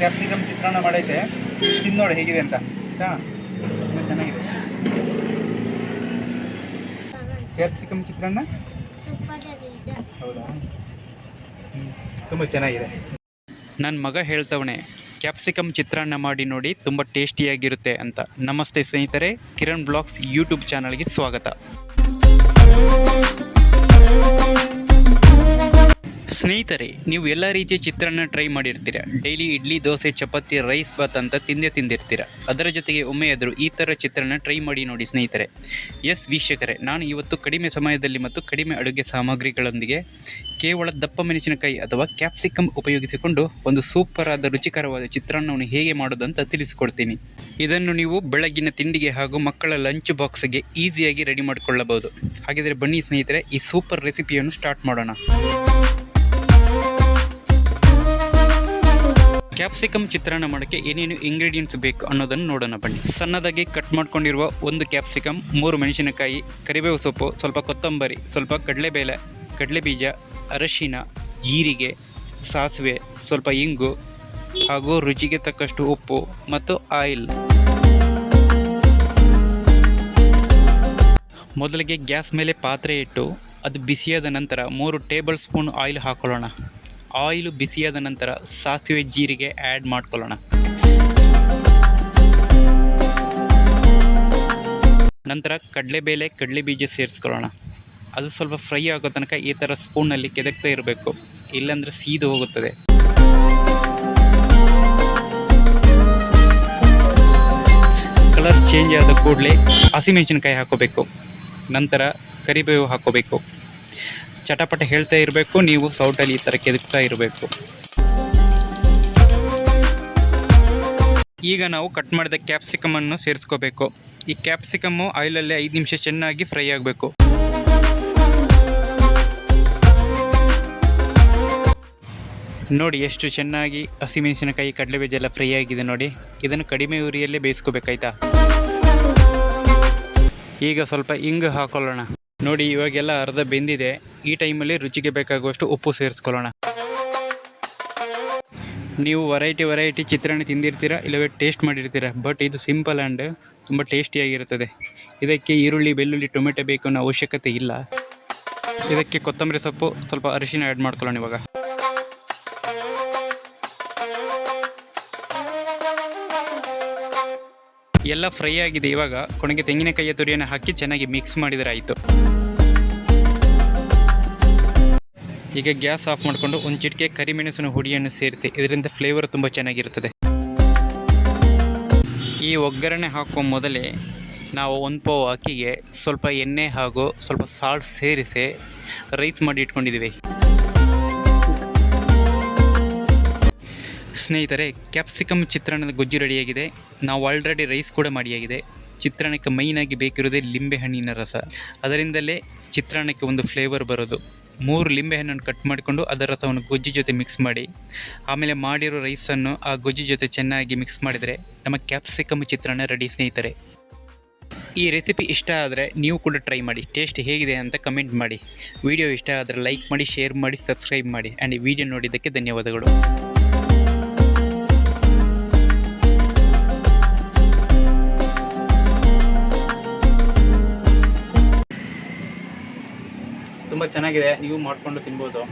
Capsicum ಚಿತ್ರಾನ್ನ ಮಾಡೈತೆ. ತಿಂದು ನೋಡಿ ಹೇಗಿದೆ ಅಂತ. ಆಯ್ತಾ? ತುಂಬ ಚೆನ್ನಾಗಿದೆ. ಕ್ಯಾಪ್ಸಿಕಮ್ ಚಿತ್ರಾನ್ನ ಹೌದಾ? ತುಂಬ ಚೆನ್ನಾಗಿದೆ. ನನ್ನ ಮಗ ಹೇಳ್ತವಣೆ ಕ್ಯಾಪ್ಸಿಕಮ್ ಚಿತ್ರಾನ್ನ ಮಾಡಿ ನೋಡಿ ತುಂಬ ಟೇಸ್ಟಿಯಾಗಿರುತ್ತೆ ಅಂತ. ನಮಸ್ತೆ ಸ್ನೇಹಿತರೆ, ಕಿರಣ್ ಬ್ಲಾಗ್ಸ್ ಯೂಟ್ಯೂಬ್ ಚಾನಲ್ಗೆ ಸ್ವಾಗತ. ಸ್ನೇಹಿತರೆ, ನೀವು ಎಲ್ಲ ರೀತಿಯ ಚಿತ್ರಾನ್ನ ಟ್ರೈ ಮಾಡಿರ್ತೀರ? ಡೈಲಿ ಇಡ್ಲಿ, ದೋಸೆ, ಚಪಾತಿ ರೈಸ್ ಬಾತ್ ಅಂತ ತಿಂದೇ ತಿಂದಿರ್ತೀರ? ಅದರ ಜೊತೆಗೆ ಒಮ್ಮೆಯಾದರೂ ಈ ಥರ ಚಿತ್ರಾನ್ನ ಟ್ರೈ ಮಾಡಿ ನೋಡಿ ಸ್ನೇಹಿತರೆ. ಎಸ್ ವೀಕ್ಷಕರೇ, ನಾನು ಇವತ್ತು ಕಡಿಮೆ ಸಮಯದಲ್ಲಿ ಮತ್ತು ಕಡಿಮೆ ಅಡುಗೆ ಸಾಮಗ್ರಿಗಳೊಂದಿಗೆ ಕೇವಲ ದಪ್ಪ ಮೆಣಸಿನಕಾಯಿ ಅಥವಾ ಕ್ಯಾಪ್ಸಿಕಮ್ ಉಪಯೋಗಿಸಿಕೊಂಡು ಒಂದು ಸೂಪರ್ ಆದ ರುಚಿಕರವಾದ ಚಿತ್ರಾನ್ನವನ್ನು ಹೇಗೆ ಮಾಡೋದಂತ ತಿಳಿಸಿಕೊಡ್ತೀನಿ. ಇದನ್ನು ನೀವು ಬೆಳಗಿನ ತಿಂಡಿಗೆ ಹಾಗೂ ಮಕ್ಕಳ ಲಂಚ್ ಬಾಕ್ಸ್ಗೆ ಈಸಿಯಾಗಿ ರೆಡಿ ಮಾಡಿಕೊಳ್ಳಬಹುದು. ಹಾಗಿದ್ರೆ ಬನ್ನಿ ಸ್ನೇಹಿತರೆ, ಈ ಸೂಪರ್ ರೆಸಿಪಿಯನ್ನು ಸ್ಟಾರ್ಟ್ ಮಾಡೋಣ. ಕ್ಯಾಪ್ಸಿಕಮ್ ಚಿತ್ರಾನ್ನ ಮಾಡೋಕ್ಕೆ ಏನೇನು ಇಂಗ್ರೀಡಿಯೆಂಟ್ಸ್ ಬೇಕು ಅನ್ನೋದನ್ನು ನೋಡೋಣ ಬನ್ನಿ. ಸಣ್ಣದಾಗಿ ಕಟ್ ಮಾಡ್ಕೊಂಡಿರುವ ಒಂದು ಕ್ಯಾಪ್ಸಿಕಮ್ ಮೂರು ಮೆಣಸಿನಕಾಯಿ, ಕರಿಬೇವು ಸೊಪ್ಪು, ಸ್ವಲ್ಪ ಕೊತ್ತಂಬರಿ, ಸ್ವಲ್ಪ ಕಡಲೆಬೇಳೆ, ಕಡಲೆಬೀಜ, ಅರಶಿನ, ಜೀರಿಗೆ, ಸಾಸಿವೆ, ಸ್ವಲ್ಪ ಇಂಗು ಹಾಗೂ ರುಚಿಗೆ ತಕ್ಕಷ್ಟು ಉಪ್ಪು ಮತ್ತು ಆಯಿಲ್ ಮೊದಲಿಗೆ ಗ್ಯಾಸ್ ಮೇಲೆ ಪಾತ್ರೆ ಇಟ್ಟು ಅದು ಬಿಸಿಯಾದ ನಂತರ ಮೂರು ಟೇಬಲ್ ಸ್ಪೂನ್ ಆಯಿಲ್ ಹಾಕೊಳ್ಳೋಣ. ಆಯಿಲು ಬಿಸಿಯಾದ ನಂತರ ಸಾಸಿವೆ ಜೀರಿಗೆ ಆ್ಯಡ್ ಮಾಡ್ಕೊಳ್ಳೋಣ. ನಂತರ ಕಡಲೆಬೇಳೆ ಕಡಲೆ ಬೀಜ ಸೇರಿಸ್ಕೊಳ್ಳೋಣ. ಅದು ಸ್ವಲ್ಪ ಫ್ರೈ ಆಗೋ ತನಕ ಈ ಥರ ಸ್ಪೂನಲ್ಲಿ ಕೆದಕ್ತಾ ಇರಬೇಕು. ಇಲ್ಲಾಂದರೆ ಸೀದು ಹೋಗುತ್ತದೆ. ಕಲರ್ ಚೇಂಜ್ ಆದ ಕೂಡಲೇ ಹಸಿಮೆಣಸಿನಕಾಯಿ ಹಾಕೋಬೇಕು ನಂತರ ಕರಿಬೇವು ಹಾಕೋಬೇಕು ಚಟಪಟ ಹೇಳ್ತಾ ಇರಬೇಕು, ನೀವು ಸೌಟಲ್ಲಿ ಈ ಥರ ಕೆದಕ್ತಾ ಇರಬೇಕು. ಈಗ ನಾವು ಕಟ್ ಮಾಡಿದ ಕ್ಯಾಪ್ಸಿಕಮನ್ನು ಸೇರಿಸ್ಕೋಬೇಕು. ಈ ಕ್ಯಾಪ್ಸಿಕಮ್ಮು ಆಯಿಲಲ್ಲಿ ಐದು ನಿಮಿಷ ಚೆನ್ನಾಗಿ ಫ್ರೈ ಆಗಬೇಕು. ನೋಡಿ ಎಷ್ಟು ಚೆನ್ನಾಗಿ ಹಸಿಮೆಣಸಿನಕಾಯಿ ಕಡಲೆಬೀಜ ಎಲ್ಲ ಫ್ರೈ ಆಗಿದೆ ನೋಡಿ. ಇದನ್ನು ಕಡಿಮೆ ಉರಿಯಲ್ಲೇ ಬೇಯಿಸ್ಕೋಬೇಕಾಯ್ತಾ? ಈಗ ಸ್ವಲ್ಪ ಇಂಗು ಹಾಕೊಳ್ಳೋಣ. ನೋಡಿ, ಇವಾಗೆಲ್ಲ ಅರ್ಧ ಬೆಂದಿದೆ. ಈ ಟೈಮಲ್ಲಿ ರುಚಿಗೆ ಬೇಕಾಗುವಷ್ಟು ಉಪ್ಪು ಸೇರಿಸ್ಕೊಳ್ಳೋಣ. ನೀವು ವೆರೈಟಿ ವೆರೈಟಿ ಚಿತ್ರಾನ್ನ ತಿಂದಿರ್ತೀರ, ಇಲ್ಲವೇ ಟೇಸ್ಟ್ ಮಾಡಿರ್ತೀರ? ಬಟ್ ಇದು ಸಿಂಪಲ್ ಆ್ಯಂಡ್ ತುಂಬ ಟೇಸ್ಟಿಯಾಗಿರುತ್ತದೆ ಇದಕ್ಕೆ ಈರುಳ್ಳಿ, ಬೆಳ್ಳುಳ್ಳಿ, ಟೊಮೆಟೊ ಬೇಕು ಅನ್ನೋ ಅವಶ್ಯಕತೆ ಇಲ್ಲ. ಇದಕ್ಕೆ ಕೊತ್ತಂಬರಿ ಸೊಪ್ಪು, ಸ್ವಲ್ಪ ಅರಿಶಿನ ಆ್ಯಡ್ ಮಾಡ್ಕೊಳ್ಳೋಣ ಇವಾಗ. ಎಲ್ಲ ಫ್ರೈ ಆಗಿದೆ ಇವಾಗ. ಕೊನೆಗೆ ತೆಂಗಿನಕಾಯಿಯ ತುರಿಯನ್ನು ಹಾಕಿ ಚೆನ್ನಾಗಿ ಮಿಕ್ಸ್ ಮಾಡಿದರೆ ಆಯಿತು. ಈಗ ಗ್ಯಾಸ್ ಆಫ್ ಮಾಡಿಕೊಂಡು ಒಂದು ಚಿಟಿಕೆ ಕರಿಮೆಣಸಿನ ಹುಡಿಯನ್ನು ಸೇರಿಸಿ, ಇದರಿಂದ ಫ್ಲೇವರ್ ತುಂಬ ಚೆನ್ನಾಗಿರುತ್ತದೆ. ಈ ಒಗ್ಗರಣೆ ಹಾಕುವ ಮೊದಲೇ ನಾವು ಒಂದು ಪಾವು ಅಕ್ಕಿಗೆ ಸ್ವಲ್ಪ ಎಣ್ಣೆ ಹಾಗೂ ಸ್ವಲ್ಪ ಸಾಲ್ಟ್ ಸೇರಿಸಿ ರೈಸ್ ಮಾಡಿ ಇಟ್ಕೊಂಡಿದ್ದೀವಿ. ಸ್ನೇಹಿತರೆ ಕ್ಯಾಪ್ಸಿಕಮ್ ಚಿತ್ರಾನ್ನದ ಗೊಜ್ಜು ರೆಡಿಯಾಗಿದೆ. ನಾವು ಆಲ್ರೆಡಿ ರೈಸ್ ಕೂಡ ಮಾಡಿಯಾಗಿದೆ. ಚಿತ್ರಾನ್ನಕ್ಕೆ ಮೈನಾಗಿ ಬೇಕಿರೋದೇ ಲಿಂಬೆಹಣ್ಣಿನ ರಸ. ಅದರಿಂದಲೇ ಚಿತ್ರಾನ್ನಕ್ಕೆ ಒಂದು ಫ್ಲೇವರ್ ಬರೋದು. ಮೂರು ಲಿಂಬೆಹಣ್ಣನ್ನು ಕಟ್ ಮಾಡಿಕೊಂಡು ಅದರ ರಸವನ್ನು ಗೊಜ್ಜು ಜೊತೆ ಮಿಕ್ಸ್ ಮಾಡಿ. ಆಮೇಲೆ ಮಾಡಿರೋ ರೈಸನ್ನು ಆ ಗೊಜ್ಜು ಜೊತೆ ಚೆನ್ನಾಗಿ ಮಿಕ್ಸ್ ಮಾಡಿದರೆ ನಮ್ಮ ಕ್ಯಾಪ್ಸಿಕಮ್ ಚಿತ್ರಾನ್ನ ರೆಡಿ ಸ್ನೇಹಿತರೆ. ಈ ರೆಸಿಪಿ ಇಷ್ಟ ಆದರೆ ನೀವು ಕೂಡ ಟ್ರೈ ಮಾಡಿ. ಟೇಸ್ಟ್ ಹೇಗಿದೆ ಅಂತ ಕಮೆಂಟ್ ಮಾಡಿ. ವಿಡಿಯೋ ಇಷ್ಟ ಆದರೆ ಲೈಕ್ ಮಾಡಿ ಶೇರ್ ಮಾಡಿ ಸಬ್ಸ್ಕ್ರೈಬ್ ಮಾಡಿ. ಆ್ಯಂಡ್ ಈ ವಿಡಿಯೋ ನೋಡಿದ್ದಕ್ಕೆ ಧನ್ಯವಾದಗಳು. ತುಂಬ ಚೆನ್ನಾಗಿದೆ ನೀವು ಮಾಡ್ಕೊಂಡು ತಿನ್ಬೋದು.